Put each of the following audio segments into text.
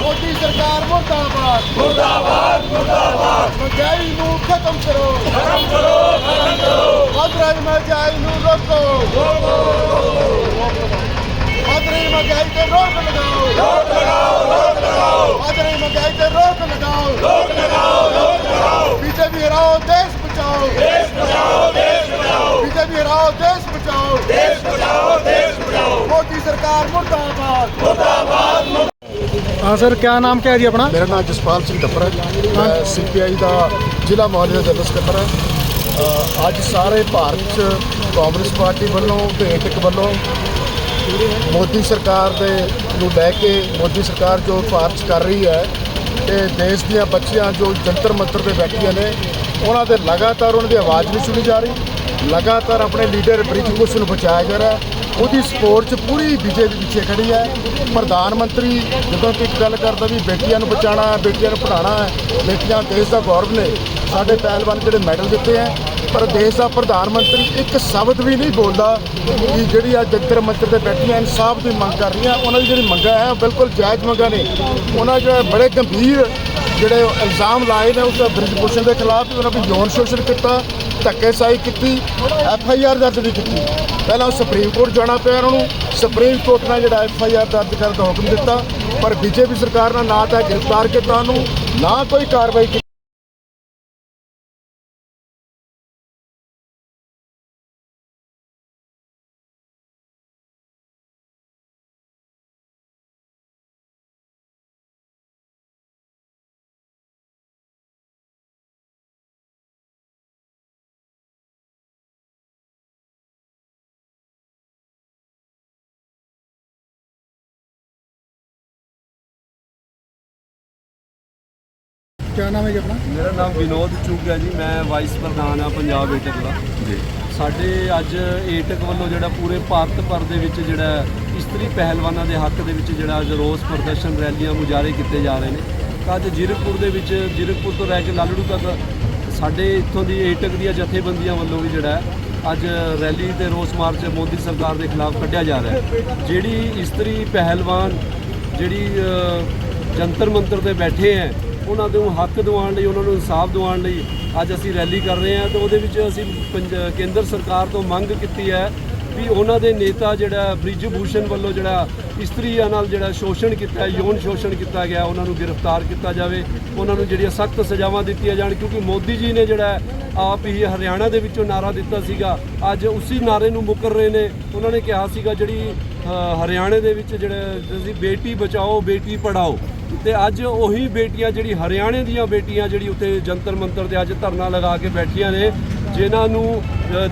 ਮੋਦੀ ਸਰਕਾਰ ਮੁਰਦਾਬਾਦ। ਮੁਰਦਾਬਾਦ ਮੁਰਦਾਬਾਦ। ਮਹਿੰਗਾਈ ਨੂੰ ਖਤਮ ਕਰੋ। ਖਤਮ ਕਰੋ ਖਤਮ ਕਰੋ। ਮਦਰਾਈ ਮਹਿੰਗਾਈ ਨੂੰ ਰੋਕੋ। ਲਗਾਓ। ਰੋਕ ਲਗਾਓ ਰੋਕ ਲਗਾਓ। ਮਦਰਾਈ ਮਹਿੰਗਾਈ ਤੇ ਰੋਕ ਲਗਾਓ। ਰੋਕ ਲਗਾਓ ਰੋਕ ਲਗਾਓ। ਬੀਜੇਪੀ ਹਰਾਓ ਦੇਸ਼ ਬਚਾਓ। ਦੇਸ਼ ਬਚਾਓ ਦੇਸ਼ ਬਚਾਓ। ਬੀਜੇਪੀ ਹਰਾਓ ਦੇਸ਼ हाँ सर क्या नाम क्या है जी अपना ਮੇਰਾ ਨਾਮ ਜਸਪਾਲ ਸਿੰਘ ਦੱਪਰ ਹੈ ਮੈਂ ਸੀਪੀਆਈ ਦਾ ਜ਼ਿਲ੍ਹਾ ਮੋਹਾਲੀ ਦਾ ਜਨਰਲ ਸਕੱਤਰ ਹਾਂ ਅ, ਅੱਜ ਸਾਰੇ ਭਾਰਤ 'ਚ ਕਾਂਗਰਸ ਪਾਰਟੀ ਵੱਲੋਂ ਤੇ ਏਟਕ ਵੱਲੋਂ ਮੋਦੀ ਸਰਕਾਰ ਦੇ ਨੂੰ ਲੈ ਕੇ ਮੋਦੀ ਸਰਕਾਰ ਜੋ ਭਾਰਤ 'ਚ ਕਰ ਰਹੀ ਹੈ ਤੇ ਦੇਸ਼ ਦੀਆਂ ਬੱਚੀਆਂ ਜੋ ਜੰਤਰ ਮੰਤਰ ਤੇ ਬੈਠੀਆਂ ਨੇ ਉਹਨਾਂ ਦੇ ਲਗਾਤਾਰ ਉਹਨਾਂ ਦੀ ਆਵਾਜ਼ ਨਹੀਂ ਸੁਣੀ ਜਾ ਰਹੀ ਲਗਾਤਾਰ ਆਪਣੇ ਲੀਡਰ ਬ੍ਰਿਜ ਘੋਸ਼ ਨੂੰ ਬਚਾਇਆ ਜਾ ਰਿਹਾ ਉਹਦੀ ਸਪੋਰਟ 'ਚ ਪੂਰੀ ਬੀਜੇਪੀ ਪਿੱਛੇ ਖੜੀ ਹੈ। ਪ੍ਰਧਾਨ ਮੰਤਰੀ ਜਦੋਂ ਕਿ ਇੱਕ ਗੱਲ ਕਰਦਾ ਵੀ ਬੇਟੀਆਂ ਨੂੰ ਬਚਾਉਣਾ ਹੈ, ਬੇਟੀਆਂ ਨੂੰ ਪੜ੍ਹਾਉਣਾ ਹੈ ਬੇਟੀਆਂ ਦੇਸ਼ ਦਾ ਗੌਰਵ ਨੇ ਸਾਡੇ ਪਹਿਲਵਾਨ ਜਿਹੜੇ ਮੈਡਲ ਦਿੱਤੇ ਹੈ। ਪਰ ਦੇਸ਼ ਦਾ ਪ੍ਰਧਾਨ ਮੰਤਰੀ ਇੱਕ ਸ਼ਬਦ ਵੀ ਨਹੀਂ ਬੋਲਦਾ ਕਿ ਜਿਹੜੀ ਆ ਜੰਤਰ ਮੰਤਰ ਤੇ ਬੈਠੀਆਂ ਇਨਸਾਫ ਦੀ ਮੰਗ ਕਰ ਰਹੀਆਂ, ਉਹਨਾਂ ਦੀ ਜਿਹੜੀ ਮੰਗਾਂ ਹੈ, ਉਹ ਬਿਲਕੁਲ ਜਾਇਜ਼ ਮੰਗਾਂ ਨੇ। ਉਹਨਾਂ ਜਿਹੜਾ ਬੜੇ ਗੰਭੀਰ ਜਿਹੜੇ ਇਲਜ਼ਾਮ ਲਾਏ ਨੇ ਉਸ ਬ੍ਰਿਜ ਭੂਸ਼ਣ ਦੇ ਖਿਲਾਫ ਉਹਨਾਂ ਵੀ ਯੌਨ ਸ਼ੋਸ਼ਣ ਕੀਤਾ, ਧੱਕੇਸ਼ਾਹੀ ਕੀਤੀ, ਐਫ ਆਈ ਆਰ ਦਰਜ ਵੀ ਕੀਤੀ। ਪਹਿਲਾਂ ਉਹ ਸੁਪਰੀਮ ਕੋਰਟ ਜਾਣਾ ਪਿਆ ਉਹਨਾਂ ਨੂੰ। ਸੁਪਰੀਮ ਕੋਰਟ ਨੇ ਜਿਹੜਾ ਐਫ ਆਈ ਆਰ ਦਰਜ ਕਰਨ ਦਾ ਹੁਕਮ ਦਿੱਤਾ, ਪਰ ਬੀਜੇਪੀ ਸਰਕਾਰ ਨੇ ਨਾ ਤਾਂ ਗ੍ਰਿਫਤਾਰ ਕੀਤਾ ਉਹਨੂੰ, ਨਾ ਕੋਈ ਕਾਰਵਾਈ ਕਿਆ ਨਾਮ ਹੈ ਜੀ ਆਪਣਾ? ਮੇਰਾ ਨਾਮ ਵਿਨੋਦ ਚੁੱਗ ਹੈ ਜੀ ਮੈਂ ਵਾਈਸ ਪ੍ਰਧਾਨ ਆ ਪੰਜਾਬ ਏਟਕ ਦਾ। ਜੀ। ਸਾਡੇ ਅੱਜ ਏਟਕ ਵੱਲੋਂ ਜਿਹੜਾ ਪੂਰੇ ਭਾਰਤ ਭਰ ਦੇ ਵਿੱਚ ਜਿਹੜਾ ਇਸਤਰੀ ਪਹਿਲਵਾਨਾਂ ਦੇ ਹੱਕ ਦੇ ਵਿੱਚ ਜਿਹੜਾ ਅੱਜ ਰੋਸ ਪ੍ਰਦਰਸ਼ਨ ਰੈਲੀਆਂ ਮੁਜਾਰੇ ਕੀਤੇ ਜਾ ਰਹੇ ਨੇ। ਅੱਜ ਜੀਰਕਪੁਰ ਦੇ ਵਿੱਚ ਜੀਰਕਪੁਰ ਤੋਂ ਲੈ ਕੇ ਲਾਲੜੂ ਤੱਕ ਸਾਡੇ ਇੱਥੋਂ ਦੀ ਏਟਕ ਦੀਆਂ ਜਥੇਬੰਦੀਆਂ ਵੱਲੋਂ ਵੀ ਜਿਹੜਾ ਅੱਜ ਰੈਲੀ ਤੇ ਰੋਸ ਮਾਰਚ ਮੋਦੀ ਸਰਕਾਰ ਦੇ ਖਿਲਾਫ ਕੱਢਿਆ ਜਾ ਰਿਹਾ ਜਿਹੜੀ ਇਸਤਰੀ ਪਹਿਲਵਾਨ ਜਿਹੜੀ ਜੰਤਰ ਮੰਤਰ ਤੇ ਬੈਠੇ ਹੈ ਉਹਨਾਂ ਦੇ ਹੱਕ ਦਿਵਾਉਣ ਲਈ, ਉਹਨਾਂ ਨੂੰ ਇਨਸਾਫ ਦਿਵਾਉਣ ਲਈ ਅੱਜ ਅਸੀਂ ਰੈਲੀ ਕਰ ਰਹੇ ਹਾਂ ਤੇ ਉਹਦੇ ਵਿੱਚ ਅਸੀਂ ਪੰਜ- ਕੇਂਦਰ ਸਰਕਾਰ ਤੋਂ ਮੰਗ ਕੀਤੀ ਹੈ ਵੀ ਉਹਨਾਂ ਦੇ ਨੇਤਾ ਜਿਹੜਾ ਬ੍ਰਿਜ ਭੂਸ਼ਣ ਵੱਲੋਂ ਜਿਹੜਾ ਇਸਤਰੀਆਂ ਨਾਲ ਜਿਹੜਾ ਸ਼ੋਸ਼ਣ ਕੀਤਾ, ਯੌਨ ਸ਼ੋਸ਼ਣ ਕੀਤਾ ਗਿਆ, ਉਹਨਾਂ ਨੂੰ ਗ੍ਰਿਫਤਾਰ ਕੀਤਾ ਜਾਵੇ, ਉਹਨਾਂ ਨੂੰ ਜਿਹੜੀਆਂ ਸਖਤ ਸਜ਼ਾਵਾਂ ਦਿੱਤੀਆਂ ਜਾਣ ਕਿਉਂਕਿ ਮੋਦੀ ਜੀ ਨੇ ਜਿਹੜਾ ਆਪ ਹੀ ਹਰਿਆਣਾ ਦੇ ਵਿੱਚੋਂ ਨਾਰਾ ਦਿੱਤਾ ਸੀਗਾ, ਅੱਜ ਉਸੇ ਨਾਰੇ ਨੂੰ ਮੁਕਰ ਰਹੇ ਨੇ, ਉਹਨਾਂ ਨੇ ਕਿਹਾ ਸੀਗਾ ਜਿਹੜੀ ਹਰਿਆਣੇ ਦੇ ਵਿੱਚ ਜਿਹੜਾ ਤੁਸੀਂ ਬੇਟੀ ਬਚਾਓ, ਬੇਟੀ ਪੜਾਓ ਤੇ ਅੱਜ ਉਹੀ ਬੇਟੀਆਂ ਜਿਹੜੀ ਹਰਿਆਣੇ ਦੀਆਂ ਬੇਟੀਆਂ ਜਿਹੜੀ ਉੱਥੇ ਜੰਤਰ ਮੰਤਰ ਤੇ ਅੱਜ ਧਰਨਾ ਲਗਾ ਕੇ ਬੈਠੀਆਂ ਨੇ ਜਿਨ੍ਹਾਂ ਨੂੰ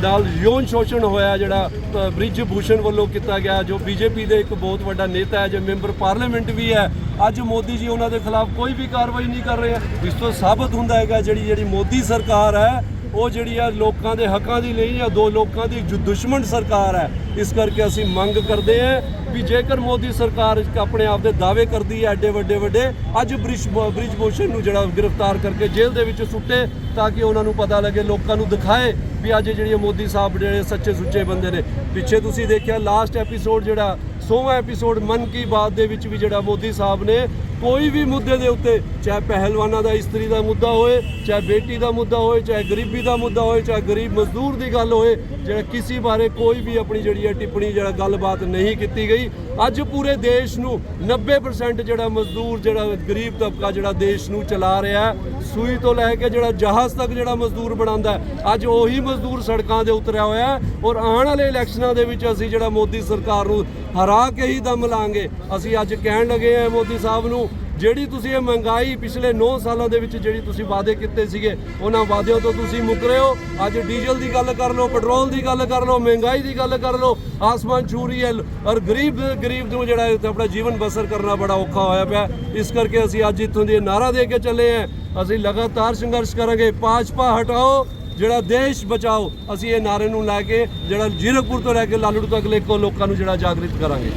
ਨਾਲ ਯੋਨ ਸ਼ੋਸ਼ਣ ਹੋਇਆ ਜਿਹੜਾ ਅ, ਬ੍ਰਿਜ ਭੂਸ਼ਣ ਵੱਲੋਂ ਕੀਤਾ ਗਿਆ ਜੋ ਬੀਜੇਪੀ ਦੇ ਇੱਕ ਬਹੁਤ ਵੱਡਾ ਨੇਤਾ ਹੈ ਜੋ ਮੈਂਬਰ ਪਾਰਲੀਮੈਂਟ ਵੀ ਹੈ। ਅੱਜ ਮੋਦੀ ਜੀ ਉਹਨਾਂ ਦੇ ਖਿਲਾਫ ਕੋਈ ਵੀ ਕਾਰਵਾਈ ਨਹੀਂ ਕਰ ਰਹੇ। ਇਸ ਤੋਂ ਸਾਬਤ ਹੁੰਦਾ ਹੈਗਾ ਜਿਹੜੀ ਜਿਹੜੀ ਮੋਦੀ ਸਰਕਾਰ ਹੈ ਉਹ ਜਿਹੜੀ ਆ ਲੋਕਾਂ ਦੇ ਹੱਕਾਂ ਦੀ ਨਹੀਂ ਆ, ਦੋ ਲੋਕਾਂ ਦੀ ਦੁਸ਼ਮਣ ਸਰਕਾਰ ਹੈ। ਇਸ ਕਰਕੇ ਅਸੀਂ ਮੰਗ ਕਰਦੇ ਹਾਂ ਵੀ ਜੇਕਰ ਮੋਦੀ ਸਰਕਾਰ ਆਪਣੇ ਆਪ ਦੇ ਦਾਅਵੇ ਕਰਦੀ ਹੈ ਐਡੇ ਵੱਡੇ ਵੱਡੇ, ਅੱਜ ਬ੍ਰਿਜ ਬ੍ਰਿਜ ਭੂਸ਼ਣ ਨੂੰ ਜਿਹੜਾ ਗ੍ਰਿਫਤਾਰ ਕਰਕੇ ਜੇਲ੍ਹ ਦੇ ਵਿੱਚ ਸੁੱਟੇ ਤਾਂ ਕਿ ਉਹਨਾਂ ਨੂੰ ਪਤਾ ਲੱਗੇ, ਲੋਕਾਂ ਨੂੰ ਦਿਖਾਏ ਵੀ ਅੱਜ ਜਿਹੜੀ ਇਹ ਮੋਦੀ ਸਾਹਿਬ ਜਿਹੜੇ ਸੱਚੇ ਸੁੱਚੇ ਬੰਦੇ ਨੇ। ਪਿੱਛੇ ਤੁਸੀਂ ਦੇਖਿਆ ਲਾਸਟ ਐਪੀਸੋਡ ਜਿਹੜਾ 100ਵਾਂ ਐਪੀਸੋਡ ਮਨ ਕੀ ਬਾਤ ਦੇ ਵਿੱਚ ਵੀ ਜਿਹੜਾ ਮੋਦੀ ਸਾਹਿਬ ਨੇ ਕੋਈ ਵੀ ਮੁੱਦੇ ਦੇ ਉੱਤੇ, ਚਾਹੇ ਪਹਿਲਵਾਨਾਂ ਦਾ, ਇਸਤਰੀ ਦਾ ਮੁੱਦਾ ਹੋਏ, ਚਾਹੇ ਬੇਟੀ ਦਾ ਮੁੱਦਾ ਹੋਏ, ਚਾਹੇ ਗਰੀਬੀ ਦਾ ਮੁੱਦਾ ਹੋਏ, ਚਾਹੇ ਗਰੀਬ ਮਜ਼ਦੂਰ ਦੀ ਗੱਲ ਹੋਏ, ਜਿਹੜਾ ਕਿਸੇ ਬਾਰੇ ਕੋਈ ਵੀ ਆਪਣੀ ਜਿਹੜੀ ਹੈ ਟਿੱਪਣੀ, ਜਿਹੜਾ ਗੱਲਬਾਤ ਨਹੀਂ ਕੀਤੀ ਗਈ। ਅੱਜ ਪੂਰੇ ਦੇਸ਼ ਨੂੰ 90% ਜਿਹੜਾ ਮਜ਼ਦੂਰ, ਜਿਹੜਾ ਗਰੀਬ ਤਬਕਾ, ਜਿਹੜਾ ਦੇਸ਼ ਨੂੰ ਚਲਾ ਰਿਹਾ ਸੂਈ ਤੋਂ ਲੈ ਕੇ ਜਿਹੜਾ ਜਹਾਜ਼ ਤੱਕ ਜਿਹੜਾ ਮਜ਼ਦੂਰ ਬਣਾਉਂਦਾ ਅੱਜ ਉਹੀ ਮਜ਼ਦੂਰ ਸੜਕਾਂ ਦੇ ਉਤਰਿਆ ਹੋਇਆ ਔਰ ਆਉਣ ਵਾਲੇ ਇਲੈਕਸ਼ਨਾਂ ਦੇ ਵਿੱਚ ਅਸੀਂ ਜਿਹੜਾ ਮੋਦੀ ਸਰਕਾਰ ਨੂੰ ਹਰਾ ਕੇ ਹੀ ਦਮ ਲਾਂਗੇ। ਅਸੀਂ ਅੱਜ ਕਹਿਣ ਲੱਗੇ ਆ ਮੋਦੀ ਸਾਹਿਬ ਨੂੰ, ਜਿਹੜੀ ਤੁਸੀਂ ਇਹ ਮਹਿੰਗਾਈ ਪਿਛਲੇ 9 ਸਾਲਾਂ ਦੇ ਵਿੱਚ ਜਿਹੜੀ ਤੁਸੀਂ ਵਾਅਦੇ ਕੀਤੇ ਸੀਗੇ, ਉਹਨਾਂ ਵਾਅਦਿਆਂ ਤੋਂ ਤੁਸੀਂ ਮੁਕਰੇ ਹੋ। ਅੱਜ ਡੀਜ਼ਲ ਦੀ ਗੱਲ ਕਰ ਲਓ, ਪੈਟਰੋਲ ਦੀ ਗੱਲ ਕਰ ਲਓ, ਮਹਿੰਗਾਈ ਦੀ ਗੱਲ ਕਰ ਲਓ, ਆਸਮਾਨ ਛੂ ਰਹੀ ਹੈ ਔਰ ਗਰੀਬ ਗਰੀਬ ਨੂੰ ਜਿਹੜਾ ਆਪਣਾ ਜੀਵਨ ਬਸਰ ਕਰਨਾ ਬੜਾ ਔਖਾ ਹੋਇਆ ਪਿਆ। ਇਸ ਕਰਕੇ ਅਸੀਂ ਅੱਜ ਇੱਥੋਂ ਦੇ ਇਹ ਨਾਰਾ ਦੇ ਕੇ ਚੱਲੇ ਹਾਂ। ਅਸੀਂ ਲਗਾਤਾਰ ਸੰਘਰਸ਼ ਕਰਾਂਗੇ। ਭਾਜਪਾ ਹਟਾਓ ਜਿਹੜਾ ਦੇਸ਼ ਬਚਾਓ ਅਸੀਂ ਇਹ ਨਾਰੇ ਨੂੰ ਲੈ ਕੇ ਜਿਹੜਾ ਜੀਰਕਪੁਰ ਤੋਂ ਲੈ ਕੇ ਲਾਲੜੂ ਤੱਕ ਲੈ ਕੇ ਲੋਕਾਂ ਨੂੰ ਜਿਹੜਾ ਜਾਗਰਿਤ ਕਰਾਂਗੇ।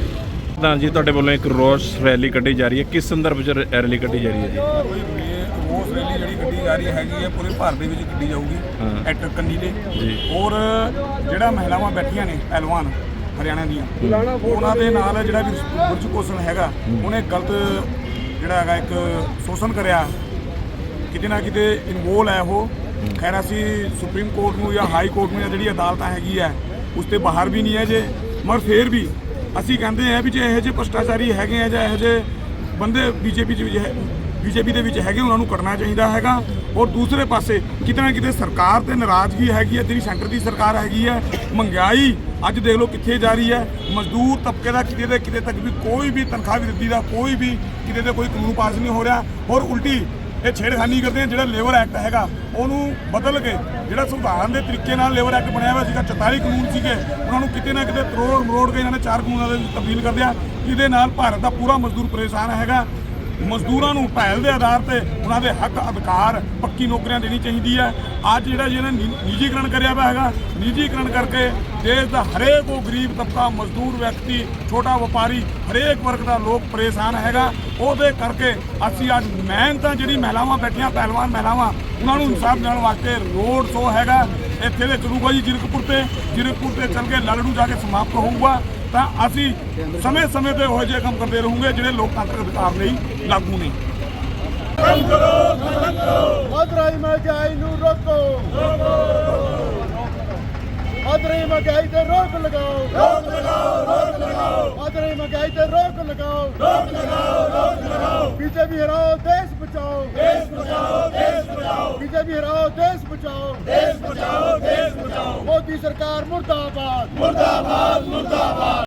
ਪ੍ਰਧਾਨ ਜੀ ਤੁਹਾਡੇ ਵੱਲੋਂ ਇੱਕ ਰੋਸ ਰੈਲੀ ਕੱਢੀ ਜਾ ਰਹੀ ਹੈ। ਕਿਸ ਸੰਦਰਭ 'ਚ ਰੈ- ਰੈਲੀ ਕੱਢੀ ਜਾ ਰਹੀ ਹੈ ਜੀ? ਕੋਈ ਰੋਸ ਰੈਲੀ ਜਿਹੜੀ ਕੱਢੀ ਜਾ ਰਹੀ ਹੈਗੀ ਹੈ ਪੂਰੇ ਭਾਰਤ ਦੇ ਵਿੱਚ ਕੱਢੀ ਜਾਊਗੀ ਐਕਟਰ ਕੰਨੀ ਦੇ। ਔਰ ਜਿਹੜਾ ਮਹਿਲਾਵਾਂ ਬੈਠੀਆਂ ਨੇ ਪਹਿਲਵਾਨ ਹਰਿਆਣਾ ਦੀਆਂ ਉਹਨਾਂ ਦੇ ਨਾਲ ਜਿਹੜਾ ਵੀ ਗੁਰਜ ਕੋਸਨ ਹੈਗਾ ਉਹਨੇ ਗਲਤ ਜਿਹੜਾ ਹੈਗਾ ਇੱਕ ਸ਼ੋਸ਼ਣ ਕਰਿਆ। ਕਿਤੇ ਨਾ ਕਿਤੇ ਇਨਵੋਲ ਹੈ ਉਹ। ਖੈਰ, ਅਸੀਂ ਸੁਪਰੀਮ ਕੋਰਟ ਨੂੰ ਜਾਂ ਹਾਈ ਕੋਰਟ ਨੂੰ ਜਾਂ ਜਿਹੜੀ ਅਦਾਲਤਾਂ ਹੈਗੀ ਹੈ, ਉਸ ਤੇ ਬਾਹਰ ਵੀ ਨਹੀਂ ਹੈ ਜੇ, ਮਗਰ ਫੇਰ ਵੀ ਅਸੀਂ ਕਹਿੰਦੇ ਆ ਵੀ ਜੇ ਇਹੋ ਜਿਹੇ ਭ੍ਰਿਸ਼ਟਾਚਾਰੀ ਹੈਗੇ ਆ ਜਾਂ ਇਹੋ ਜਿਹੇ ਬੰਦੇ ਬੀਜੇਪੀ ਚ ਬੀਜੇਪੀ ਦੇ ਵਿੱਚ ਹੈਗੇ, ਉਹਨਾਂ ਨੂੰ ਕੱਢਣਾ ਚਾਹੀਦਾ ਹੈਗਾ। ਔਰ ਦੂਸਰੇ ਪਾਸੇ ਕਿਤੇ ਨਾ ਕਿਤੇ ਸਰਕਾਰ ਤੇ ਨਾਰਾਜ਼ਗੀ ਹੈਗੀ ਹੈ, ਜਿਹੜੀ ਸੈਂਟਰ ਦੀ ਸਰਕਾਰ ਹੈਗੀ ਹੈ, ਮਹਿੰਗਾਈ ਅੱਜ ਦੇਖ ਲਓ ਕਿੱਥੇ ਜਾ ਰਹੀ ਹੈ। ਮਜ਼ਦੂਰ ਤਬਕੇ ਦਾ ਕਿਤੇ ਦੇ ਕਿਤੇ ਤੱਕ ਵੀ ਕੋਈ ਵੀ ਤਨਖਾਹ ਵੀ ਦਿੱਤੀ ਦਾ, ਕੋਈ ਵੀ ਕਿਤੇ ਤੇ ਕੋਈ ਕਾਨੂੰਨ ਪਾਸ ਨਹੀਂ ਹੋ ਰਿਹਾ। ਔਰ ਉਲਟੀ ਇਹ ਛੇੜਖਾਨੀ ਕਰਦੇ ਆ, ਜਿਹੜਾ ਲੇਬਰ ਐਕਟ ਹੈਗਾ, ਉਹਨੂੰ ਬਦਲ ਕੇ ਜਿਹੜਾ ਸੰਵਿਧਾਨ ਦੇ ਤਰੀਕੇ ਨਾਲ ਲੇਬਰ ਐਕਟ ਬਣਿਆ ਹੋਇਆ ਸੀਗਾ 44 ਕਾਨੂੰਨ ਸੀਗੇ, ਉਹਨਾਂ ਨੂੰ ਕਿਤੇ ਨਾ ਕਿਤੇ ਤਰੋੜ ਮਰੋੜ ਕੇ ਇਹਨਾਂ ਨੇ ਚਾਰ ਕਾਨੂੰਨਾਂ ਦੇ ਵਿੱਚ ਤਬਦੀਲ ਕਰ ਦਿਆ ਜਿਹਦੇ ਨਾਲ ਭਾਰਤ ਦਾ ਪੂਰਾ ਮਜ਼ਦੂਰ ਪਰੇਸ਼ਾਨ ਹੈਗਾ ਮਜ਼ਦੂਰਾਂ ਨੂੰ ਪਹਿਲ ਦੇ ਆਧਾਰ ਤੇ ਉਹਨਾਂ ਦੇ ਹੱਕ, ਅਧਿਕਾਰ ਪੱਕੀ ਨੌਕਰੀਆਂ ਦੇਣੀ ਚਾਹੀਦੀ ਹੈ। ਅੱਜ ਜਿਹੜਾ ਜਿਹਨਾਂ ਨੇ ਨਿੱਜੀਕਰਨ ਕਰਿਆ ਹੋਇਆ ਹੈਗਾ, ਨਿੱਜੀਕਰਨ ਕਰਕੇ ਦੇਸ਼ ਦਾ ਹਰੇਕ ਉਹ ਗਰੀਬ ਤਬਕਾ, ਮਜ਼ਦੂਰ ਵਿਅਕਤੀ, ਛੋਟਾ ਵਪਾਰੀ, ਹਰੇਕ ਵਰਗ ਦਾ ਲੋਕ ਪਰੇਸ਼ਾਨ ਹੈਗਾ। ਉਹਦੇ ਕਰਕੇ ਅਸੀਂ ਅੱਜ ਮਿਹਨਤਾਂ ਜਿਹੜੀ ਮਹਿਲਾਵਾਂ ਬੈਠੀਆਂ, ਪਹਿਲਵਾਨ ਮਹਿਲਾਵਾਂ, ਉਹਨਾਂ ਨੂੰ ਇਨਸਾਫ ਦੇਣ ਵਾਸਤੇ ਰੋਡ ਸ਼ੋ ਹੈਗਾ। ਇੱਥੇ ਦੇ ਚੱਲੂਗਾ ਜੀ ਜਿਰਕਪੁਰ ਤੇ ਜਿਰਕਪੁਰ ਤੇ ਚੱਲ ਕੇ ਲੜੜੂ ਜਾ ਕੇ ਸਮਾਪਤ ਹੋਊਗਾ। ਤਾਂ ਅਸੀਂ ਸਮੇਂ-ਸਮੇਂ ਤੇ ਇਹੋ ਜਿਹੇ ਕੰਮ ਕਰਦੇ ਰਹੂਗੇ ਜਿਹੜੇ ਲੋਕਤੰਤਰ ਅਧਿਕਾਰ ਲਈ ਲਾਗੂ ਨੇ। ਮਦਰਾਈ ਮਹਿੰਗਾਈ ਨੂੰ ਰੋਕੋ। ਮਦਰਾਈ ਮਹਿੰਗਾਈ ਤੇ ਰੋਕ ਲਗਾਓ। ਰੋਕ ਲਗਾਓ ਰੋਕ ਲਗਾਓ ਮਦਰਾਈ ਮਹਿੰਗਾਈ ਤੇ ਰੋਕ ਲਗਾਓ। ਰੋਕ ਲਗਾਓ ਰੋਕ ਲਗਾਓ ਬੀਜੇਪੀ ਹਰਾਓ, ਦੇਸ਼ ਬਚਾਓ। ਦੇਸ਼ ਬਚਾਓ ਦੇਸ਼ ਬਚਾਓ ਬੀਜੇਪੀ ਹਰਾਓ, ਦੇਸ਼ ਬਚਾਓ। ਦੇਸ਼ ਬਚਾਓ ਦੇਸ਼ ਬਚਾਓ ਮੋਦੀ ਸਰਕਾਰ ਮੁਰਦਾਬਾਦ ਮੁਰਦਾਬਾਦ ਮੁਰਦਾਬਾਦ।